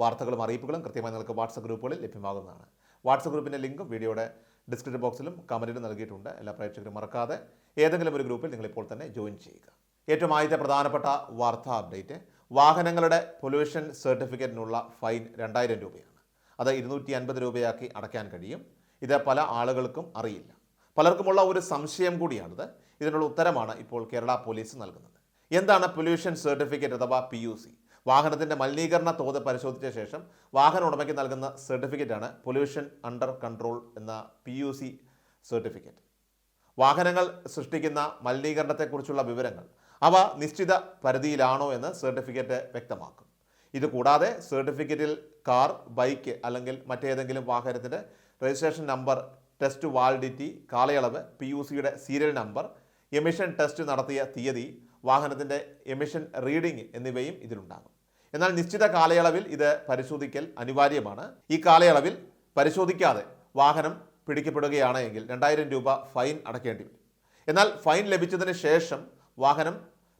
വാർത്തകളും അറിയിപ്പുകളും കൃത്യമായി നിങ്ങൾക്ക് വാട്സപ്പ് ഗ്രൂപ്പുകളിൽ ലഭ്യമാകുന്നതാണ്. വാട്സപ്പ് ഗ്രൂപ്പിന്റെ ലിങ്കും വീഡിയോയുടെ ഡിസ്ക്രിപ്ഷൻ ബോക്സിലും കമന്റിലും നൽകിയിട്ടുണ്ട്. എല്ലാ പ്രേക്ഷകരും മറക്കാതെ ഏതെങ്കിലും ഒരു ഗ്രൂപ്പിൽ നിങ്ങൾ ഇപ്പോൾ തന്നെ ജോയിൻ ചെയ്യുക. ഏറ്റവും ആദ്യത്തെ പ്രധാനപ്പെട്ട വാർത്താ അപ്ഡേറ്റ് വാഹനങ്ങളുടെ പൊല്യൂഷൻ സർട്ടിഫിക്കറ്റിനുള്ള ഫൈൻ രണ്ടായിരം രൂപയാണ്. അത് ഇരുന്നൂറ്റി അൻപത് രൂപയാക്കി അടയ്ക്കാൻ കഴിയും. ഇത് പല ആളുകൾക്കും അറിയില്ല. പലർക്കുമുള്ള ഒരു സംശയം കൂടിയാണിത്. ഇതിനുള്ള ഉത്തരമാണ് ഇപ്പോൾ കേരള പോലീസ് നൽകുന്നത്. എന്താണ് പൊല്യൂഷൻ സർട്ടിഫിക്കറ്റ് അഥവാ പി യു സി? വാഹനത്തിന്റെ മലിനീകരണ തോത് പരിശോധിച്ച ശേഷം വാഹന ഉടമയ്ക്ക് നൽകുന്ന സർട്ടിഫിക്കറ്റാണ് പൊല്യൂഷൻ അണ്ടർ കൺട്രോൾ എന്ന പി യു സി സർട്ടിഫിക്കറ്റ്. വാഹനങ്ങൾ സൃഷ്ടിക്കുന്ന മലിനീകരണത്തെക്കുറിച്ചുള്ള വിവരങ്ങൾ അവ നിശ്ചിത പരിധിയിലാണോ എന്ന് സർട്ടിഫിക്കറ്റ് വ്യക്തമാക്കും. ഇത് കൂടാതെ സർട്ടിഫിക്കറ്റിൽ കാർ ബൈക്ക് അല്ലെങ്കിൽ മറ്റേതെങ്കിലും വാഹനത്തിന്റെ രജിസ്ട്രേഷൻ നമ്പർ ടെസ്റ്റ് വാലിഡിറ്റി കാലയളവ് പി യു സിയുടെ സീരിയൽ നമ്പർ എമിഷൻ ടെസ്റ്റ് നടത്തിയ തീയതി വാഹനത്തിന്റെ എമിഷൻ റീഡിംഗ് എന്നിവയും ഇതിലുണ്ടാകും. എന്നാൽ നിശ്ചിത കാലയളവിൽ ഇത് പരിശോധിക്കൽ അനിവാര്യമാണ്. ഈ കാലയളവിൽ പരിശോധിക്കാതെ വാഹനം പിടിക്കപ്പെടുകയാണ് എങ്കിൽ രണ്ടായിരം രൂപ ഫൈൻ അടക്കേണ്ടി വരും. എന്നാൽ ഫൈൻ ലഭിച്ചതിന് ശേഷം വാഹനം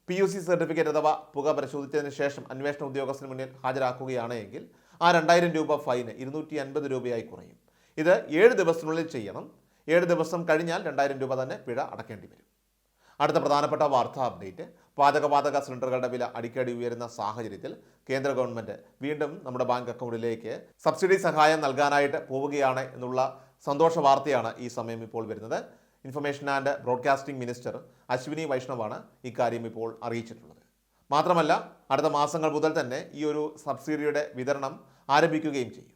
പി യു സി സർട്ടിഫിക്കറ്റ് അഥവാ പുക പരിശോധിച്ചതിന് ശേഷം അന്വേഷണ ഉദ്യോഗസ്ഥന് മുന്നിൽ ഹാജരാക്കുകയാണെങ്കിൽ ആ രണ്ടായിരം രൂപ ഫൈന് ഇരുന്നൂറ്റി അൻപത് രൂപയായി കുറയും. ഇത് ഏഴ് ദിവസത്തിനുള്ളിൽ ചെയ്യണം. ഏഴ് ദിവസം കഴിഞ്ഞാൽ രണ്ടായിരം രൂപ തന്നെ പിഴ അടക്കേണ്ടി വരും. അടുത്ത പ്രധാനപ്പെട്ട വാർത്താ അപ്ഡേറ്റ്. പാചകവാതക സിലിണ്ടറുകളുടെ വില അടിക്കടി ഉയരുന്ന സാഹചര്യത്തിൽ കേന്ദ്ര ഗവൺമെന്റ് വീണ്ടും നമ്മുടെ ബാങ്ക് അക്കൗണ്ടിലേക്ക് സബ്സിഡി സഹായം നൽകാനായിട്ട് പോവുകയാണ് എന്നുള്ള സന്തോഷ വാർത്തയാണ് ഈ സമയം ഇപ്പോൾ വരുന്നത്. Information and broadcasting minister Ashwini വൈഷ്ണവാണ് ഇക്കാര്യം ഇപ്പോൾ അറിയിച്ചിട്ടുള്ളത്. മാത്രമല്ല അടുത്ത മാസങ്ങൾ മുതൽ തന്നെ ഈ ഒരു സബ്സിഡിയുടെ വിതരണം ആരംഭിക്കുകയും ചെയ്യും.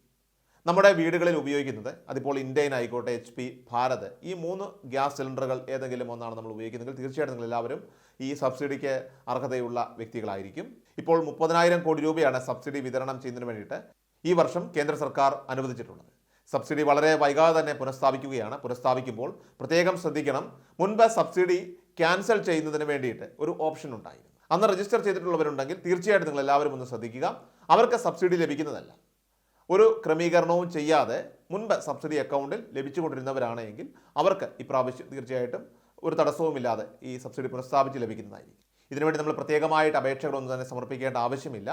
നമ്മുടെ വീടുകളിൽ ഉപയോഗിക്കുന്നത് അതിപ്പോൾ ഇന്ത്യൻ ആയിക്കോട്ടെ എച്ച് പി ഭാരത് ഈ മൂന്ന് ഗ്യാസ് സിലിണ്ടറുകൾ ഏതെങ്കിലും ഒന്നാണ് നമ്മൾ ഉപയോഗിക്കുന്നതെങ്കിൽ തീർച്ചയായിട്ടും നിങ്ങൾ എല്ലാവരും ഈ സബ്സിഡിക്ക് അർഹതയുള്ള വ്യക്തികളായിരിക്കും. ഇപ്പോൾ മുപ്പതിനായിരം കോടി രൂപയാണ് സബ്സിഡി വിതരണം ചെയ്യുന്നതിന് വേണ്ടിയിട്ട് ഈ വർഷം കേന്ദ്ര സർക്കാർ അനുവദിച്ചിട്ടുള്ളത്. സബ്സിഡി വളരെ വൈകാതെ തന്നെ പുനഃസ്ഥാപിക്കുകയാണ്. പുനഃസ്ഥാപിക്കുമ്പോൾ പ്രത്യേകം ശ്രദ്ധിക്കണം. മുൻപ് സബ്സിഡി ക്യാൻസൽ ചെയ്യുന്നതിന് വേണ്ടിയിട്ട് ഒരു ഓപ്ഷൻ ഉണ്ടായിരുന്നു. അന്ന് രജിസ്റ്റർ ചെയ്തിട്ടുള്ളവരുണ്ടെങ്കിൽ തീർച്ചയായിട്ടും നിങ്ങൾ എല്ലാവരും ഒന്ന് ശ്രദ്ധിക്കുക. അവർക്ക് സബ്സിഡി ലഭിക്കുന്നതല്ല. ഒരു ക്രമീകരണവും ചെയ്യാതെ മുൻപ് സബ്സിഡി അക്കൗണ്ടിൽ ലഭിച്ചുകൊണ്ടിരുന്നവരാണ് എങ്കിൽ അവർക്ക് ഇപ്രാവശ്യം തീർച്ചയായിട്ടും ഒരു തടസ്സവുമില്ലാതെ ഈ സബ്സിഡി പുനഃസ്ഥാപിച്ച് ലഭിക്കുന്നതായിരിക്കും. ഇതിനുവേണ്ടി നമ്മൾ പ്രത്യേകമായിട്ട് അപേക്ഷകളൊന്നും തന്നെ സമർപ്പിക്കേണ്ട ആവശ്യമില്ല.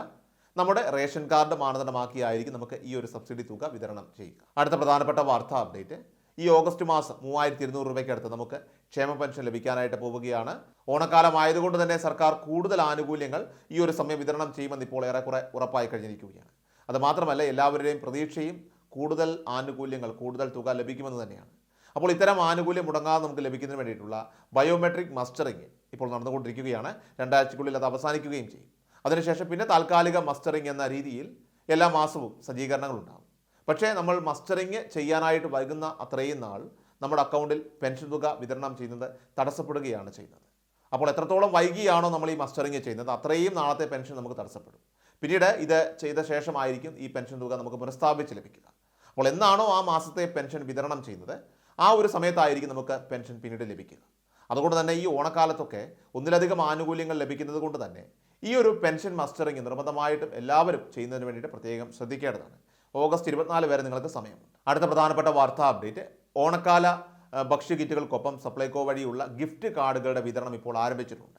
നമ്മുടെ റേഷൻ കാർഡ് മാനദണ്ഡമാക്കിയായിരിക്കും നമുക്ക് ഈ ഒരു സബ്സിഡി തുക വിതരണം ചെയ്യുക. അടുത്ത പ്രധാനപ്പെട്ട വാർത്താ അപ്ഡേറ്റ്. ഈ ഓഗസ്റ്റ് മാസം മൂവായിരത്തി ഇരുന്നൂറ് രൂപയ്ക്ക് അടുത്ത് നമുക്ക് ക്ഷേമ പെൻഷൻ ലഭിക്കാനായിട്ട് പോവുകയാണ്. ഓണക്കാലം ആയതുകൊണ്ട് തന്നെ സർക്കാർ കൂടുതൽ ആനുകൂല്യങ്ങൾ ഈ ഒരു സമയം വിതരണം ചെയ്യുമെന്ന് ഇപ്പോൾ ഏറെക്കുറെ ഉറപ്പായി കഴിഞ്ഞിരിക്കുകയാണ്. അത് മാത്രമല്ല എല്ലാവരുടെയും പ്രതീക്ഷയും കൂടുതൽ ആനുകൂല്യങ്ങൾ കൂടുതൽ തുക ലഭിക്കുമെന്ന് തന്നെയാണ്. അപ്പോൾ ഇത്തരം ആനുകൂല്യം മുടങ്ങാതെ നമുക്ക് ലഭിക്കുന്നതിന് വേണ്ടിയിട്ടുള്ള ബയോമെട്രിക് മസ്റ്ററിങ് ഇപ്പോൾ നടന്നുകൊണ്ടിരിക്കുകയാണ്. രണ്ടാഴ്ചക്കുള്ളിൽ അത് അവസാനിക്കുകയും ചെയ്യും. അതിനുശേഷം പിന്നെ താൽക്കാലിക മസ്റ്ററിങ് എന്ന രീതിയിൽ എല്ലാ മാസവും സജ്ജീകരണങ്ങൾ ഉണ്ടാകും. പക്ഷേ നമ്മൾ മസ്റ്ററിങ് ചെയ്യാനായിട്ട് വൈകുന്ന അത്രയും നാൾ നമ്മുടെ അക്കൗണ്ടിൽ പെൻഷൻ തുക വിതരണം ചെയ്യുന്നത് തടസ്സപ്പെടുകയാണ് ചെയ്യുന്നത്. അപ്പോൾ എത്രത്തോളം വൈകിയാണോ നമ്മൾ ഈ മസ്റ്ററിങ് ചെയ്യുന്നത് അത്രയും നാളത്തെ പെൻഷൻ നമുക്ക് തടസ്സപ്പെടും. പിന്നീട് ഇത് ചെയ്ത ശേഷമായിരിക്കും ഈ പെൻഷൻ തുക നമുക്ക് പുനഃസ്ഥാപിച്ച് ലഭിക്കുക. അപ്പോൾ എന്നാണോ ആ മാസത്തെ പെൻഷൻ വിതരണം ചെയ്യുന്നത്? ആ ഒരു സമയത്തായിരിക്കും നമുക്ക് പെൻഷൻ പിന്നീട് ലഭിക്കുക. അതുകൊണ്ട് തന്നെ ഈ ഓണക്കാലത്തൊക്കെ ഒന്നിലധികം ആനുകൂല്യങ്ങൾ ലഭിക്കുന്നത് കൊണ്ട് തന്നെ ഈ ഒരു പെൻഷൻ മസ്റ്ററിങ് നിർബന്ധമായിട്ടും എല്ലാവരും ചെയ്യുന്നതിന് വേണ്ടിയിട്ട് പ്രത്യേകം ശ്രദ്ധിക്കേണ്ടതാണ്. ഓഗസ്റ്റ് ഇരുപത്തിനാല് വരെ നിങ്ങൾക്ക് സമയമുണ്ട്. അടുത്ത പ്രധാനപ്പെട്ട വാർത്താ അപ്ഡേറ്റ് ഓണക്കാല ഭക്ഷ്യ കിറ്റുകൾക്കൊപ്പം സപ്ലൈകോ വഴിയുള്ള ഗിഫ്റ്റ് കാർഡുകളുടെ വിതരണം ഇപ്പോൾ ആരംഭിച്ചിട്ടുണ്ട്.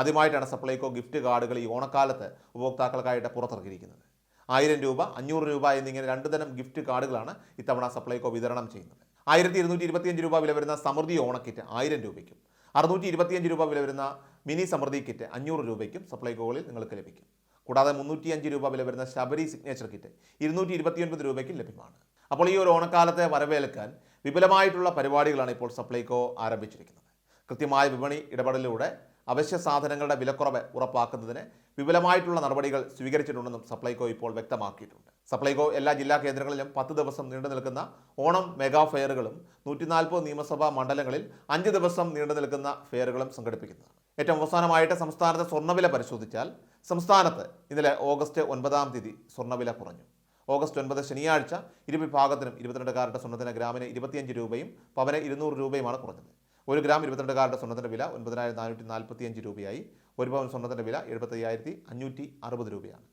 ആദ്യമായിട്ടാണ് സപ്ലൈകോ ഗിഫ്റ്റ് കാർഡുകൾ ഈ ഓണക്കാലത്ത് ഉപഭോക്താക്കൾക്കായിട്ട് പുറത്തിറക്കിയിരിക്കുന്നത്. ആയിരം രൂപ അഞ്ഞൂറ് രൂപ എന്നിങ്ങനെ രണ്ട് തരം ഗിഫ്റ്റ് കാർഡുകളാണ് ഇത്തവണ സപ്ലൈകോ വിതരണം ചെയ്യുന്നത്. ആയിരത്തി ഇരുന്നൂറ്റി ഇരുപത്തിയഞ്ച് രൂപ വില വരുന്ന സമൃദ്ധി ഓണക്കിറ്റ് ആയിരം രൂപയ്ക്കും അറുന്നൂറ്റി ഇരുപത്തിയഞ്ച് രൂപ വില വരുന്ന മിനി സമൃദ്ധി കിറ്റ് അഞ്ഞൂറ് രൂപയ്ക്കും സപ്ലൈകോകളിൽ നിങ്ങൾക്ക് ലഭിക്കും. കൂടാതെ മുന്നൂറ്റി അഞ്ച് രൂപ വില വരുന്ന ശബരി സിഗ്നേച്ചർ കിറ്റ് ഇരുന്നൂറ്റി ഇരുപത്തിയൊൻപത് രൂപയ്ക്കും ലഭ്യമാണ്. അപ്പോൾ ഈ ഒരു ഓണക്കാലത്തെ വരവേൽക്കാൻ വിപുലമായിട്ടുള്ള പരിപാടികളാണ് ഇപ്പോൾ സപ്ലൈകോ ആരംഭിച്ചിരിക്കുന്നത്. കൃത്യമായ വിപണി ഇടപെടലിലൂടെ അവശ്യ സാധനങ്ങളുടെ വിലക്കുറവ് ഉറപ്പാക്കുന്നതിന് വിപുലമായിട്ടുള്ള നടപടികൾ സ്വീകരിച്ചിട്ടുണ്ടെന്നും സപ്ലൈകോ ഇപ്പോൾ വ്യക്തമാക്കിയിട്ടുണ്ട്. സപ്ലൈകോ എല്ലാ ജില്ലാ കേന്ദ്രങ്ങളിലും പത്ത് ദിവസം നീണ്ടു നിൽക്കുന്ന ഓണം മെഗാ ഫെയറുകളും നൂറ്റി നാൽപ്പത് നിയമസഭാ മണ്ഡലങ്ങളിൽ അഞ്ച് ദിവസം നീണ്ടു നിൽക്കുന്ന ഫെയറുകളും സംഘടിപ്പിക്കുന്നതാണ്. ഏറ്റവും അവസാനമായിട്ട് സംസ്ഥാനത്തെ സ്വർണവില പരിശോധിച്ചാൽ സംസ്ഥാനത്ത് ഇന്നലെ ഓഗസ്റ്റ് ഒൻപതാം തീയതി സ്വർണവില കുറഞ്ഞു. ഓഗസ്റ്റ് ഒൻപത് ശനിയാഴ്ച ഇരുവിഭാഗത്തിനും ഇരുപത്തിരണ്ട് കാരറ്റ് സ്വർണത്തിന് ഗ്രാമിന് ഇരുപത്തിയഞ്ച് രൂപയും പവന് ഇരുന്നൂറ് രൂപയുമാണ് കുറഞ്ഞത്. ഒരു ഗ്രാം ഇരുപത്തിരണ്ട് കാരുടെ സ്വർണത്തിന്റെ വില ഒൻപതിനായിരത്തി നാനൂറ്റി നാൽപ്പത്തിയഞ്ച് രൂപയായി. ഒരു പവൻ സ്വർണത്തിന്റെ വില എഴുപത്തയ്യായിരത്തി അഞ്ഞൂറ്റി അറുപത് രൂപയാണ്.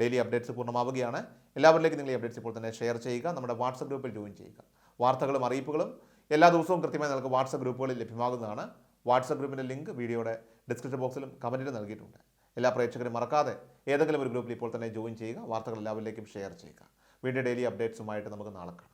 ഡെയിലി അപ്ഡേറ്റ്സ് പൂർണമാവുകയാണ്. എല്ലാവരിലേക്കും നിങ്ങൾ ഈ അപ്ഡേറ്റ്സ് ഇപ്പോൾ തന്നെ ഷെയർ ചെയ്യുക. നമ്മുടെ വാട്സപ്പ് ഗ്രൂപ്പിൽ ജോയിൻ ചെയ്യുക. വാർത്തകളും അറിയിപ്പുകളും എല്ലാ ദിവസവും കൃത്യമായി നിങ്ങൾക്ക് വാട്സപ്പ് ഗ്രൂപ്പുകളിൽ ലഭ്യമാകുന്നതാണ്. വാട്സപ്പ് ഗ്രൂപ്പിന്റെ ലിങ്ക് വീഡിയോയുടെ ഡിസ്ക്രിപ്ഷൻ ബോക്സിലും കമന്റിലും നൽകിയിട്ടുണ്ട്. എല്ലാ പ്രേക്ഷകരും മറക്കാതെ ഏതെങ്കിലും ഒരു ഗ്രൂപ്പിൽ ഇപ്പോൾ തന്നെ ജോയിൻ ചെയ്യുക. വാർത്തകൾ എല്ലാവരിലേക്കും ഷെയർ ചെയ്യുക. വീണ്ടും ഡെയിലി അപ്ഡേറ്റ്സുമായിട്ട് നമുക്ക് നാളെ കാണാം.